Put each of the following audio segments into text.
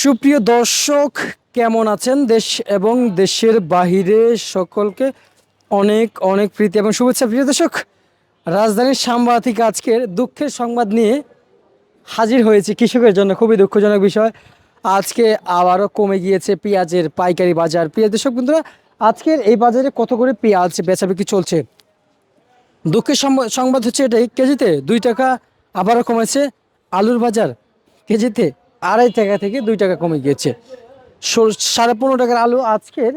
সুপ্রিয় দর্শক, কেমন আছেন? দেশ এবং দেশের বাহিরে সকলকে অনেক অনেক প্রীতি এবং শুভেচ্ছা। প্রিয় দর্শক, রাজধানীর সাম্বা থেকে আজকের দুঃখের সংবাদ নিয়ে হাজির হয়েছে কৃষকের জন্য। খুবই দুঃখজনক বিষয়। আজকে আবারও কমে গিয়েছে পেঁয়াজের পাইকারি বাজার। প্রিয় দর্শক বন্ধুরা, আজকের এই বাজারে কত করে পেঁয়াজ বেচাবিক্রি চলছে? দুঃখের সংবাদ হচ্ছে এটাই। কেজিতে দুই টাকা আবারও কমেছে। আলুর বাজার কেজিতে আড়াই টাকা থেকে দুই টাকা কমে গিয়েছে। সাড়ে পনেরো টাকার আলু আজকের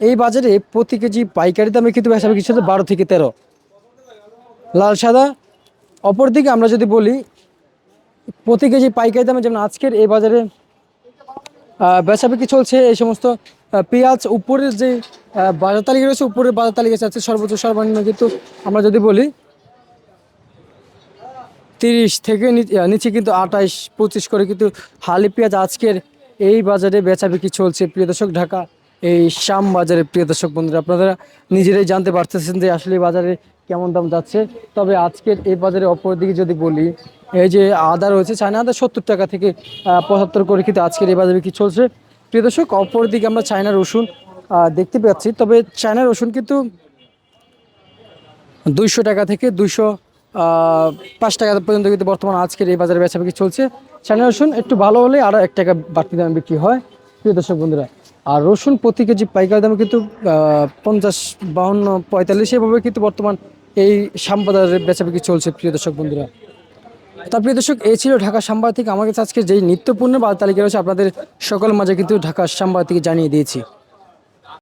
এই বাজারে প্রতি কেজি পাইকারি দামে কিন্তু বেচাবে কিছু বারো থেকে তেরো। লাল সাদা। অপরদিকে আমরা যদি বলি, প্রতি কেজি পাইকারি দামে যেমন আজকের এই বাজারে বেচাবিক্রি চলছে এই সমস্ত পেঁয়াজ উপরের যে বাজার তালিকা রয়েছে, উপরের বাজার তালিকা আছে, সর্বোচ্চ সর্বনিম্ন কিন্তু আমরা যদি বলি তিরিশ থেকে নিচে কিন্তু আঠাইশ, পঁচিশ করে কিন্তু হালি পেঁয়াজ আজকের এই বাজারে বেচা বিক্রি চলছে। প্রিয় দর্শক, ঢাকা এই শ্যাম বাজারে, প্রিয় দর্শক বন্ধুরা, আপনারা নিজেরাই জানতে পারতেছেন যে আসলে বাজারে কেমন দাম যাচ্ছে। তবে আজকের এই বাজারে অপর দিকে যদি বলি, এই যে আদা রয়েছে, চায়না আদা সত্তর টাকা থেকে পঁচাত্তর করে কিন্তু আজকের এই বাজারে বিক্রি চলছে। প্রিয় দর্শক অপর দিকে আমরা চায়না রসুন দেখতে পাচ্ছি তবে চায়না রসুন কিন্তু দুইশো টাকা থেকে দুইশো পাঁচ টাকা পর্যন্ত কিন্তু বর্তমান আজকের এই বাজারে বেচা বিক্রি চলছে। চায়না রসুন একটু ভালো হলে আরও এক টাকা বাড়তি দামে বিক্রি হয়। প্রিয় দর্শক বন্ধুরা, আর রসুন প্রতি কেজি পাইকারি দামে কিন্তু পঞ্চাশ বাহান্ন পঁয়তাল্লিশ এভাবে কিন্তু বর্তমান এই শ্যামবাজারে বিক্রি চলছে প্রিয় দর্শক বন্ধুরা। তার প্রিয় দর্শক, এই ছিল ঢাকা সাম্বার থেকে আমার কাছে আজকে যেই নিত্যপূর্ণ বা তালিকা রয়েছে, আপনাদের সকল মাঝে কিন্তু ঢাকা সাম্বার থেকে জানিয়ে দিয়েছি।